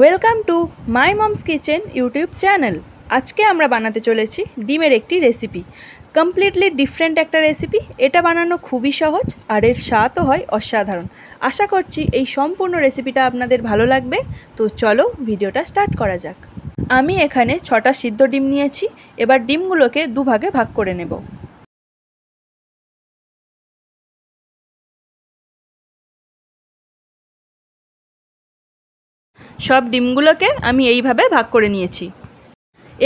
Welcome to my mom's kitchen YouTube channel. আজকে আমরা বানাতে চলেছি ডিমের একটি রেসিপি। কমপ্লিটলি ডিফারেন্ট একটা রেসিপি। এটা বানানো খুবই সহজ আর এর স্বাদও হয় অসাধারণ। আশা করছি এই সম্পূর্ণ রেসিপিটা আপনাদের ভালো লাগবে। তো চলো ভিডিওটা স্টার্ট করা যাক। আমি এখানে ছটা সিদ্ধ ডিম নিয়েছি। এবার ডিমগুলোকে দুভাগে ভাগ করে নেব। সব ডিমগুলোকে আমি এইভাবে ভাগ করে নিয়েছি।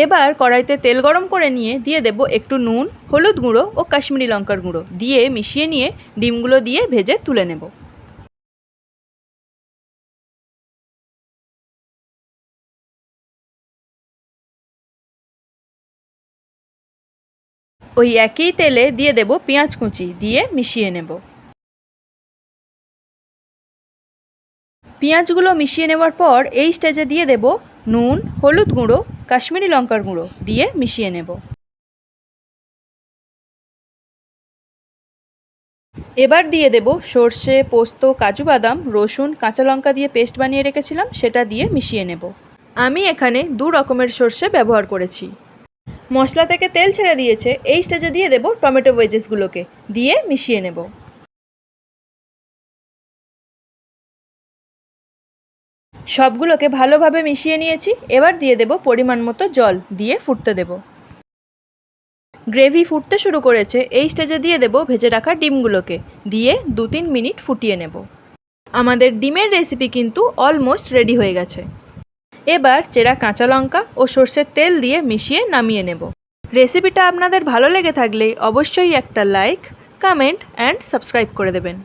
এবার কড়াইতে তেল গরম করে নিয়ে দিয়ে দেব একটু নুন, হলুদ গুঁড়ো ও কাশ্মীরি লঙ্কার গুঁড়ো দিয়ে মিশিয়ে নিয়ে ডিমগুলো দিয়ে ভেজে তুলে নেব। ওই একই তেলে দিয়ে দেব পেঁয়াজ কুচি দিয়ে মিশিয়ে নেব। পেঁয়াজগুলো মিশিয়ে নেওয়ার পর এই স্টেজে দিয়ে দেব নুন, হলুদ গুঁড়ো, কাশ্মীরি লঙ্কার গুঁড়ো দিয়ে মিশিয়ে নেব। এবার দিয়ে দেব সর্ষে, পোস্ত, কাজু বাদাম, রসুন, কাঁচা লঙ্কা দিয়ে পেস্ট বানিয়ে রেখেছিলাম, সেটা দিয়ে মিশিয়ে নেব। আমি এখানে দু রকমের সর্ষে ব্যবহার করেছি। মশলা থেকে তেল ছেড়ে দিয়েছে, এই স্টেজে দিয়ে দেব টমেটো ওয়েজেসগুলোকে দিয়ে মিশিয়ে নেব। সবগুলোকে ভালোভাবে মিশিয়ে নিয়েছি। এবার দিয়ে দেব পরিমাণ মতো জল দিয়ে ফুটতে দেব। গ্রেভি ফুটতে শুরু করেছে। এই স্টেজে দিয়ে দেব ভেজে রাখা ডিমগুলোকে। দিয়ে দু তিন মিনিট ফুটিয়ে নেব। আমাদের ডিমের রেসিপি কিন্তু অলমোস্ট রেডি হয়ে গেছে। এবার চেরা কাঁচা লঙ্কা ও সর্ষের তেল দিয়ে মিশিয়ে নামিয়ে নেব। রেসিপিটা আপনাদের ভালো লেগে থাকলে অবশ্যই একটা লাইক, কমেন্ট, অ্যান্ড সাবস্ক্রাইব করে দেবেন।